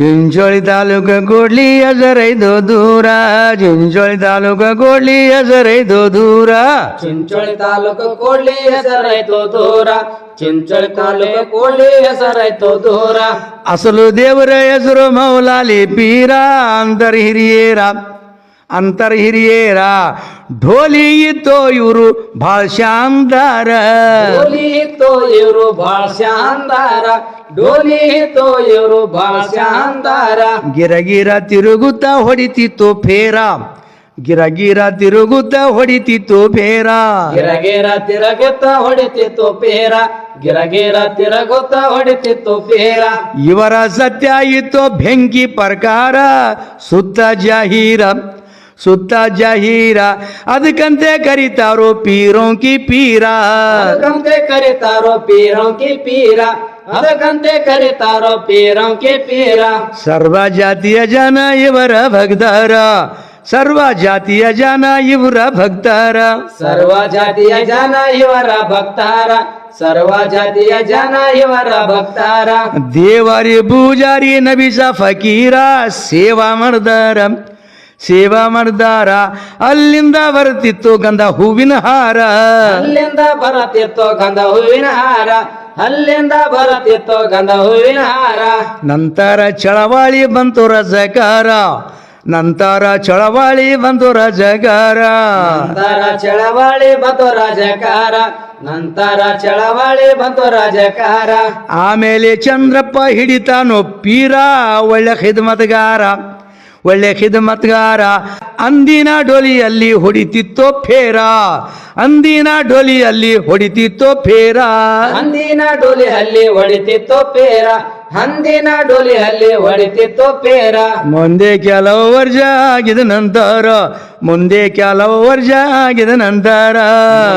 ಚಿಂಚೋಳಿ ತಾಲೂಕು ಕೂಡ್ಲಿ ಹೆಸರೈದು ದೂರ ಚಿಂಚೋಳಿ ತಾಲೂಕು ಕೂಡ್ಲಿ ಹೆಸರೈದು ದೂರ. ಚಿಂಚೋಳಿ ತಾಲೂಕು ಕೂಡ್ಲಿ ಹೆಸರೈತು ದೂರ ಚಿಂಚೋಳಿ ತಾಲೂಕು ಕೂಡ್ಲಿ ಹೆಸರೈತು ದೂರ. ಅಸಲು ದೇವರ ಹೆಸರು ಮೌಲಾಲಿ ಪೀರ ಅಂತರ್ ಹಿರಿಯೇರ. ಅಂತರ್ ಹಿರಿಯೇರ ಢೋಲಿ ತೋ ಇವರು ಭಾಳ ಶಾಂದಾರ ಡೋಲಿ ಇವರು ಇವ್ರು ಭಾಳ ಶಾಂದಾರ ಡೋಲಿ ಭಾಷಾಂಧಾರ ಇವ್ರು ಭಾಳ ಶಾಂದಾರ ಗಿರಗಿರ ತಿರುಗುತ್ತ ಹೊಡಿತಿತ್ತು ಫೇರ ಗಿರಗಿರ ತಿರುಗುತ್ತ ಹೊಡಿತಿತ್ತು ಫೇರ. ಗಿರಗಿರ ತಿರುಗುತ್ತ ಹೊಡಿತಿತ್ತು ಪೇರ ಗಿರಗಿರ ತಿರುಗುತ್ತ ಹೊಡಿತಿತ್ತು ಪೇರ ಇವರ ಸತ್ಯ ಇತ್ತು ಬೆಂಕಿ ಪ್ರಕಾರ ಸುತ್ತ ಜಾಹೀರ ಸುತ್ತ ಜಾಹೀರ ಅದಕ್ಕಂತೆ ಕರಿತಾರೋ ಪೀರೋಂಕಿ ಪೀರ. ಅದಕ್ಕಂತೆ ಕರೀತಾರೋ ಪೀರಂಕಿ ಪೀರ ಅದಕ್ಕಂತೆ ಕರೀತಾರೋ ಪೀರಂಕಿ ಪೀರ. ಸರ್ವ ಜಾತಿಯ ಜನ ಇವರ ಭಕ್ತರ ಸರ್ವ ಜಾತಿಯ ಜನ ಇವರ ಭಕ್ತರ. ಸರ್ವ ಜಾತಿಯ ಜನ ಇವರ ಭಕ್ತಾರ ಸರ್ವ ಜಾತಿಯ ಜನ ಇವರ ಭಕ್ತಾರ. ದೇವರಿ ಪೂಜಾರಿ ನಬಿಸ ಫಕೀರ ಸೇವಾ ಮಾಡ್ದಾರ. ಸೇವಾ ಮಾಡಿದಾರ. ಅಲ್ಲಿಂದ ಬರುತ್ತಿತ್ತು ಗಂಧ ಹೂವಿನ ಹಾರ. ಅಲ್ಲಿಂದ ಬರುತ್ತಿತ್ತು ಗಂಧ ಹೂವಿನ ಹಾರ. ಅಲ್ಲಿಂದ ಬರುತ್ತಿತ್ತು ಗಂಧ ಹೂವಿನ ಹಾರ. ನಂತರ ಚಳವಾಳಿ ಬಂತು ರಜಕಾರ ನಂತರ ಚಳವಾಳಿ ಬಂತು ರಜಗಾರ. ನಂತರ ಚಳವಾಳಿ ಬಂತು ರಾಜಕಾರ ನಂತರ ಚಳವಾಳಿ ಬಂತು ರಾಜಕಾರ ಆಮೇಲೆ ಚಂದ್ರಪ್ಪ ಹಿಡಿತಾನು ಪೀರಾ ಒಳ್ಳೆ ಖಿದ್ಮತ್ಗಾರ. ಒಳ್ಳೆ ಖಿದ್ಮತ್ಗಾರ. ಅಂದಿನ ಡೊಲಿಯಲ್ಲಿ ಹೊಡಿತಿತ್ತೋ ಫೇರ. ಅಂದಿನ ಡೊಲಿಯಲ್ಲಿ ಹೊಡಿತಿತ್ತೋ ಫೇರ. ಅಂದಿನ ಡೊಲಿಯಲ್ಲಿ ಹೊಡಿತಿತ್ತೋ ಫೇರ. ಹಂದಿನ ಡೋಲಿ ಹಲ್ಲಿ ಹೊಡಿತಿತ್ತು ಪೇರ. ಮುಂದೆ ಕೆಲವು ವರ್ಷ ಆಗಿದ ನಂತರ ಮುಂದೆ ಕೆಲವು ವರ್ಷ ಆಗಿದ ನಂತರ.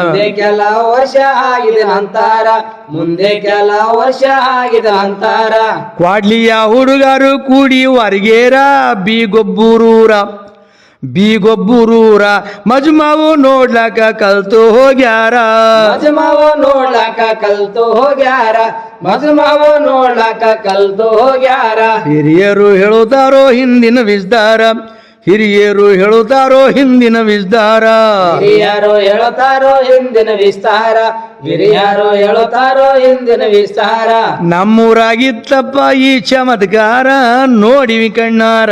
ಮುಂದೆ ಕೆಲವು ವರ್ಷ ಆಗಿದ ನಂತರ ಮುಂದೆ ಕೆಲವು ವರ್ಷ ಆಗಿದ ನಂತರ. ಕ್ವಾಡ್ಲಿಯ ಹುಡುಗರು ಕೂಡಿ ವರ್ಗೇರ ಬೀಗೊಬ್ಬೂರೂರ ಬೀಗೊಬ್ಬೂರೂರ ಮಜ್ಮಾವು ನೋಡ್ಲಕ ಕಲ್ತು ಹೋಗ್ಯಾರ. ಮಜಮಾವ ನೋಡ್ಲಾಕ ಕಲ್ತು ಹೋಗ್ಯಾರ ಮಧುಮಾವ ನೋಡ್ಲಾಕ ಕಲ್ತು ಹೋಗ್ಯಾರ. ಹಿರಿಯರು ಹೇಳುತ್ತಾರೋ ಹಿಂದಿನ ವಿಸ್ತಾರ ಹಿರಿಯರು ಹೇಳುತ್ತಾರೋ ಹಿಂದಿನ ವಿಸ್ತಾರ. ಹಿರಿಯರು ಹೇಳುತ್ತಾರೋ ಹಿಂದಿನ ವಿಸ್ತಾರ ಹಿರಿಯರು ಹೇಳುತ್ತಾರೋ ಹಿಂದಿನ ವಿಸ್ತಾರ. ನಮ್ಮೂರಾಗಿತ್ತಪ್ಪ ಈ ಚಮತ್ಕಾರ ನೋಡಿವಿ ಕಣ್ಣಾರ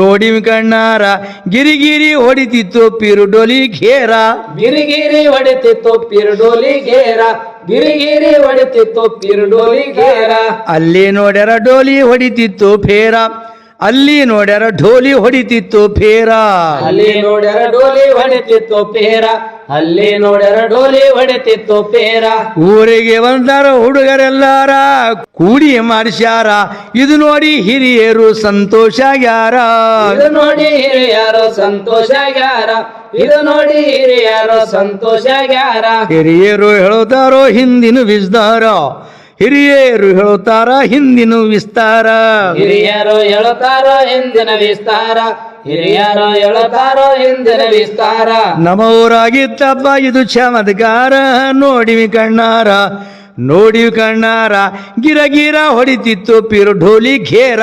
ನೋಡಿವಿ ಕಣ್ಣಾರ. ಗಿರಿಗಿರಿ ಹೊಡಿತಿತ್ತು ಪಿರುಡೊಲಿ ಘೇರ. ಗಿರಿಗಿರಿ ಹೊಡಿತಿತ್ತು ಪಿರುಡೋಲಿ ಗೇರ ಗಿರಿಗಿರಿ ಹೊಡಿತಿತ್ತು ಪಿರುಡೋಲಿ ಗೇರ ಅಲ್ಲಿ ನೋಡ್ಯಾರ ಡೋಲಿ ಹೊಡಿತಿತ್ತು ಫೇರ ಅಲ್ಲಿ ನೋಡ್ಯಾರ ಢೋಲಿ ಹೊಡಿತಿತ್ತು ಫೇರ. ಅಲ್ಲಿ ನೋಡ್ಯಾರ ಡೋಲಿ ಹೊಡಿತಿತ್ತು ಪೇರ ಅಲ್ಲಿ ನೋಡ್ಯಾರ ಡೋಲಿ ಹೊಡಿತಿತ್ತು ಪೇರ ಊರಿಗೆ ಬಂದಾರ ಹುಡುಗರೆಲ್ಲಾರ ಕೂಡಿ ಮಾಡಿಸ್ಯಾರ. ಇದು ನೋಡಿ ಹಿರಿಯರು ಸಂತೋಷ ಆಗ್ಯಾರ. ಇದು ನೋಡಿ ಹಿರಿಯರು ಸಂತೋಷ ಆಗ್ಯಾರ. ಇದು ನೋಡಿ ಹಿರಿಯರು ಸಂತೋಷ ಆಗ್ಯಾರ. ಹಿರಿಯರು ಹೇಳುತ್ತಾರೋ ಹಿಂದಿನ ವಿಸ್ತಾರ. ಹಿರಿಯರು ಹೇಳುತ್ತಾರ ಹಿಂದಿನ ವಿಸ್ತಾರ. ಹಿರಿಯರು ಹೇಳುತ್ತಾರ ಹಿಂದಿನ ವಿಸ್ತಾರ. ಹಿರಿಯರು ಹೇಳುತ್ತಾರೋ ಹಿಂದಿನ ವಿಸ್ತಾರ. ನಮ್ಮ ಊರಾಗಿತ್ತಪ್ಪ ಇದು ಚಮತ್ಕಾರ. ನೋಡಿವಿ ಕಣ್ಣಾರ ನೋಡಿವಿ ಕಣ್ಣಾರ. ಗಿರ ಗಿರ ಹೊಡಿತಿತ್ತು ಪಿರು ಢೋಲಿ ಘೇರ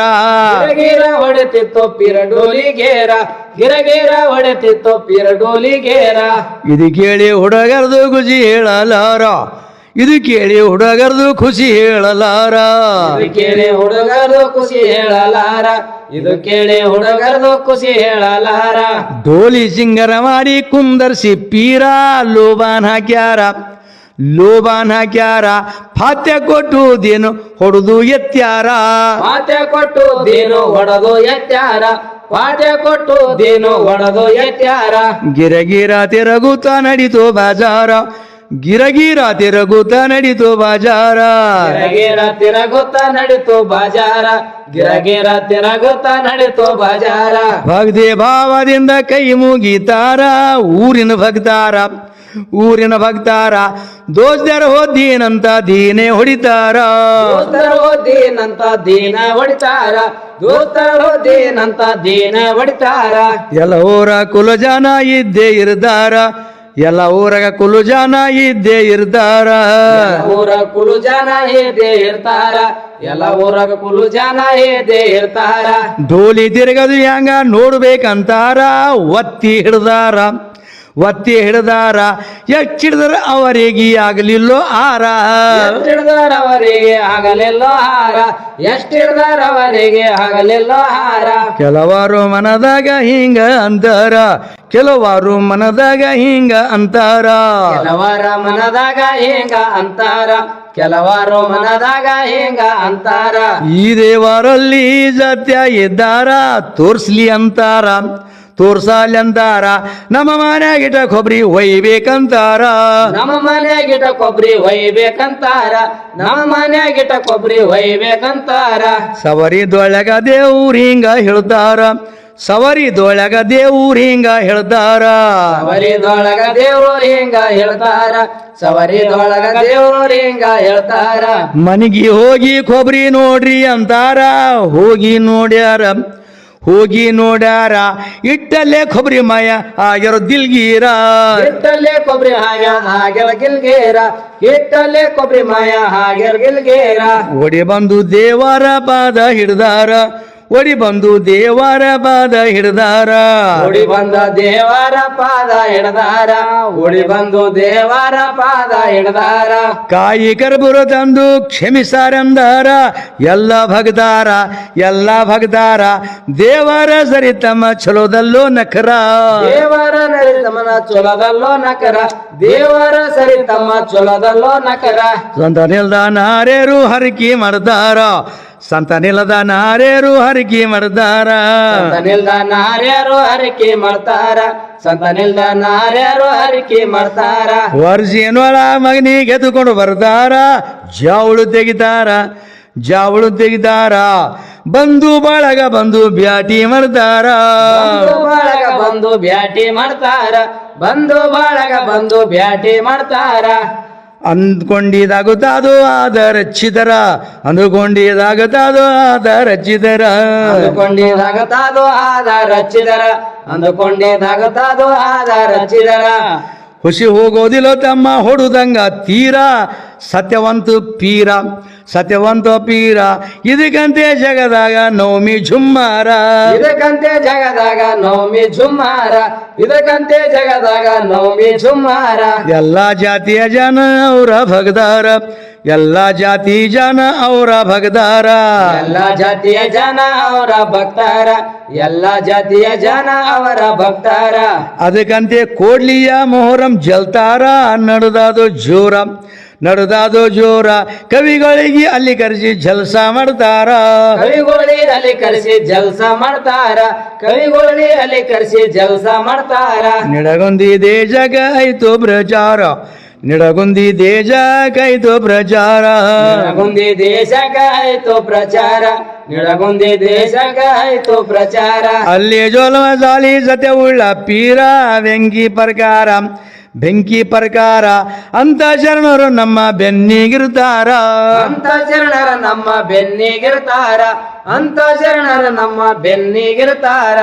ಗಿರಗಿರ ಹೊಡೆತಿತ್ತು ಪಿರಡೋಲಿ ಘೇರ. ಗಿರಗಿರ ಹೊಡೆತಿತ್ತು ಪಿರಡೋಲಿ ಘೇರ. ಇದು ಕೇಳಿ ಹುಡುಗರದು ಗುಜಿ ಹೇಳಲಾರ. ಇದು ಕೇಳಿ ಹುಡುಗರದು ಖುಷಿ ಹೇಳಲಾರ. ಇದು ಕೇಳಿ ಹುಡುಗರದು ಖುಷಿ ಹೇಳಲಾರ. ಇದು ಕೇಳಿ ಹುಡುಗರದು ಖುಷಿ ಹೇಳಲಾರ. ಡೋಲಿ ಸಿಂಗರ ಮಾಡಿ ಕುಂದರ್ಸಿ ಪೀರ ಲೋಬಾನ್ ಹಾಕ್ಯಾರ. ಲೋಬಾನ್ ಹಾಕ್ಯಾರ ಫಾತ್ಯ ಕೊಟ್ಟುದೇನು ಹೊಡೆದು ಎತ್ಯಾರ. ಫಾತ್ಯ ಕೊಟ್ಟು ದೇನು ಹೊಡೆದು ಎತ್ಯಾರ. ಪಾಠ ಕೊಟ್ಟು ದೇನು ಹೊಡೆದು ಎತ್ಯಾರ. ಗಿರಗಿರ ತಿರಗುತ್ತ ನಡೀತು ಬಾಜಾರ. ಗಿರಗಿರ ತಿರುಗುತ್ತ ನಡೀತು ಬಾಜಾರ. ಗಿರಗಿರ ತಿರುಗುತ್ತ ನಡಿತು ಬಾಜಾರ. ಗಿರಗಿರ ತಿರುಗುತ್ತ ನಡಿತು ಬಾಜಾರ. ಭಕ್ತಿ ಭಾವದಿಂದ ಕೈ ಮುಗಿತಾರ ಊರಿನ ಭಕ್ತಾರ ಊರಿನ ಭಕ್ತಾರ. ದೋಸ್ತರ ಹೋದ್ದೀನಂತ ದೀನೆ ಹೊಡಿತಾರ. ದೋಸ್ತರು ಹೋದ್ದೀನಂತ ದೀನ ಹೊಡಿತಾರ. ದೋಸ್ತರು ಹೋದ್ದೀನಂತ ದೀನ ಹೊಡಿತಾರ. ಎಲ್ಲವರ ಕುಲಜನ ಇದ್ದೇ ಇರ್ತಾರ ಎಲ್ಲ ಊರಾಗ ಕುಲು ಜನ ಇದ್ದೇ ಇರ್ತಾರ. ಊರ ಕುಲು ಜನ ಇದ್ದೇ ಇರ್ತಾರ. ಎಲ್ಲ ಊರಾಗ ಕುಲು ಜನ ಇದ್ದೇ ಇರ್ತಾರ. ಡೋಲಿ ತಿರುಗದು ಹೆಂಗ ನೋಡ್ಬೇಕಂತಾರ ಒತ್ತಿ ಹಿಡ್ದಾರ. ಒತ್ತಿ ಹಿಡ್ದಾರ ಎಚ್ಚಿಡ್ದಾರ ಹಿಡ್ದಾರ ಅವರಿಗೆ ಆಗಲಿಲ್ಲೋ ಆರ ಎಷ್ಟಿಡ್ದಾರವರಿಗೆ ಆಗಲಿಲ್ಲೋ ಹಾರ. ಎಷ್ಟಿಡ್ದಾರವರಿಗೆ ಆಗಲಿಲ್ಲೋ ಹಾರ. ಕೆಲವರು ಮನದಾಗ ಹಿಂಗ ಅಂತಾರ ಕೆಲವಾರು ಮನದಾಗ ಹಿಂಗ ಅಂತಾರ. ಕೆಲವರ ಮನದಾಗ ಹಿಂಗ ಅಂತಾರ. ಕೆಲವಾರು ಮನದಾಗ ಹಿಂಗ ಅಂತಾರ. ಈ ದೇವರಲ್ಲಿ ಸತ್ಯ ಇದ್ದಾರ ತೋರ್ಸ್ಲಿ ಅಂತಾರ. ತೋರ್ಸಲಿ ಅಂತಾರ. ನಮ್ಮ ಮನ್ಯಾಗಿಟ ಕೊಬ್ಬರಿ ಒಯ್ಬೇಕಂತಾರ. ನಮ್ಮ ಮನ್ಯಾಗಿಟ ಕೊಬ್ಬರಿ ಒಯ್ಬೇಕಂತಾರ. ನಮ್ಮ ಮನ್ಯಾಗಿಟ ಕೊಬ್ಬರಿ ಒಯ್ಬೇಕಂತಾರ. ಸವರಿದೊಳಗ ದೇವ್ರ ಹಿಂಗ ಹೇಳ್ತಾರ. ಸವರಿದೊಳಗ ದೇವ್ರು ಹಿಂಗ ಹೇಳ್ತಾರ. ಸವರಿದೊಳಗ ದೇವ್ರು ಹಿಂಗ ಹೇಳ್ತಾರ. ಸವರಿದೊಳಗ ದೇವ್ರು ಹಿಂಗ ಹೇಳ್ತಾರ. ಮನಿಗೆ ಹೋಗಿ ಕೊಬ್ರಿ ನೋಡ್ರಿ ಅಂತಾರ. ಹೋಗಿ ನೋಡ್ಯಾರ ಹೋಗಿ ನೋಡ್ಯಾರ. ಇಟ್ಟಲ್ಲೇ ಕೊಬ್ರಿ ಮಾಯ ಆಗಿರೋ ದಿಲ್ಗೀರ. ಇಟ್ಟಲ್ಲೇ ಕೊಬ್ರಿ ಹಾಯ ಆಗಿರೋ ಗಿಲ್ಗೇರ. ಇಟ್ಟಲ್ಲೇ ಕೊಬ್ರಿ ಮಾಯ ಆಗಿರೋ ಗಿಲ್ಗೇರ. ಓಡಿ ಬಂದು ದೇವರ ಪಾದ ಹಿಡ್ದಾರ. ಓಡಿ ಬಂದು ದೇವರ ಪಾದ ಹಿಡ್ದಾರ. ಓಡಿ ಬಂದ ದೇವರ ಪಾದ ಹಿಡ್ದಾರ. ಓಡಿ ಬಂದು ದೇವರ ಪಾದ ಹಿಡ್ದಾರ. ಕಾಯಿ ಕರ್ಬುರ ತಂದು ಕ್ಷಮಿಸಾರಂದಾರ. ಎಲ್ಲ ಭಗದಾರ ಎಲ್ಲ ಭಗದಾರ. ದೇವರ ಸರಿ ತಮ್ಮ ಚಲೋದಲ್ಲೋ ನಕರ. ದೇವರ ಸರಿ ತಮ್ಮ ಚಲೋದಲ್ಲೋ ನಕರ. ದೇವರ ಸರಿ ತಮ್ಮ ಚಲೋದಲ್ಲೋ ನಕರ. ಸ್ವಂತ ನಿಲ್ದ ನಾರೇರು ಹರಕಿ ಮಾಡ್ತಾರ ಸಂತ ನಿಲದ ನಾರೇರು ಹರಕಿ ಮರ್ದಾರ ಸಂತ ನಿಲ್ದ ನಾರ್ಯಾರು ಹರಕೆ ಮಾಡ್ತಾರ. ಸಂತ ನಿಲ್ದ ನಾರ್ಯಾರು ಹರಕೆ ಮಾಡ್ತಾರ. ವರ್ಜಿನೊಳ ಮಗನಿಗೆ ಗೆದ್ದುಕೊಂಡು ಬರ್ತಾರ. ಜಾವಳು ತೆಗಿತಾರ. ಜಾವಳು ತೆಗಿತಾರ. ಬಂದು ಬಾಳಗ ಬಂದು ಬ್ಯಾಟಿ ಮಾಡ್ತಾರ. ಬಂದು ಬಾಳಗ ಬಂದು ಬ್ಯಾಟಿ ಮಾಡ್ತಾರ. ಬಂದು ಬಾಳಗ ಬಂದು ಬ್ಯಾಟಿ ಮಾಡ್ತಾರ. ಅಂದ್ಕೊಂಡಿದಾಗುತ್ತಾದು ಆದ ರಚಿತರ ಅಂದುಕೊಂಡಿದಾಗುತ್ತಾದು ಆದ ರಚಿತರ ಅಂದುಕೊಂಡಿದಾಗತಾದು ಆದ ರಚಿದರ ಅದು ಆದ ರಚಿದರ ಹುಸಿ ಹೋಗೋದಿಲ್ಲ ತಮ್ಮ ಹೊಡುದಂಗ ತೀರ. ಸತ್ಯವಂತ ಪೀರ ಸತ್ಯವಂತ ಪೀರ. ಇದಕ್ಕಂತೆ ಜಗದಾಗ ನವಮಿ ಝುಮ್ಮಾರ ಇದಕ್ಕಂತೆ ಜಗದಾಗ ನವಮಿ ಝುಮ್ಮಾರ ಇದಕ್ಕಂತೆ ಜಗದಾಗ ನವಮಿ ಝುಮ್ಮಾರ ಎಲ್ಲ ಜಾತಿಯ ಜನ ಅವರ ಭಗದಾರ. ಎಲ್ಲ ಜಾತಿ ಜನ ಅವರ ಭಗದಾರ. ಎಲ್ಲ ಜಾತಿಯ ಜನ ಅವರ ಭಕ್ತಾರ. ಎಲ್ಲ ಜಾತಿಯ ಜನ ಅವರ ಭಕ್ತಾರ. ಅದಕ್ಕಂತೆ ಕೋಡ್ಲಿಯ ಮೊಹರಂ ಜಲ್ತಾರ ನಡೆದಾದು ಜೋರ ನಡೆದಾದು ಜೋರ. ಕವಿಗಳಿಗೆ ಅಲ್ಲಿ ಕರೆಸಿ ಜಲ್ಸ ಮಾಡ್ತಾರ. ಕವಿಗೋಳಿ ಅಲ್ಲಿ ಕರೆಸಿ ಜಲ್ಸ ಮಾಡ್ತಾರ. ಕವಿಗೋಳಿ ಅಲ್ಲಿ ಕರೆಸಿ ಜಲ್ಸ ಮಾಡ್ತಾರ. ನಿಡಗೊಂದಿದೆ ಜಗ ಆಯ್ತು ಪ್ರಚಾರ. ನಿಡಗುಂದಿ ದೇಶಕೈತು ಪ್ರಚಾರ. ನಿಡಗುಂದಿ ದೇಶ ಕಾಯ್ತು ಪ್ರಚಾರ. ನಿಡಗುಂದಿ ದೇಶ ಕಾಯ್ತು ಪ್ರಚಾರ. ಅಲ್ಲಿ ಜೋಲವ ಜಾಲಿ ಜತೆ ಉಳ್ಳ ಪೀರ ಬೆಂಕಿ ಪ್ರಕಾರ. ಬೆಂಕಿ ಪ್ರಕಾರ ಅಂತ ಶರಣರು ನಮ್ಮ ಬೆನ್ನಿಗಿರ್ತಾರ. ಅಂತ ಶರಣರ ನಮ್ಮ ಬೆನ್ನಿಗಿರ್ತಾರ. ಅಂತ ಶರಣರ ನಮ್ಮ ಬೆನ್ನಿಗಿರ್ತಾರ.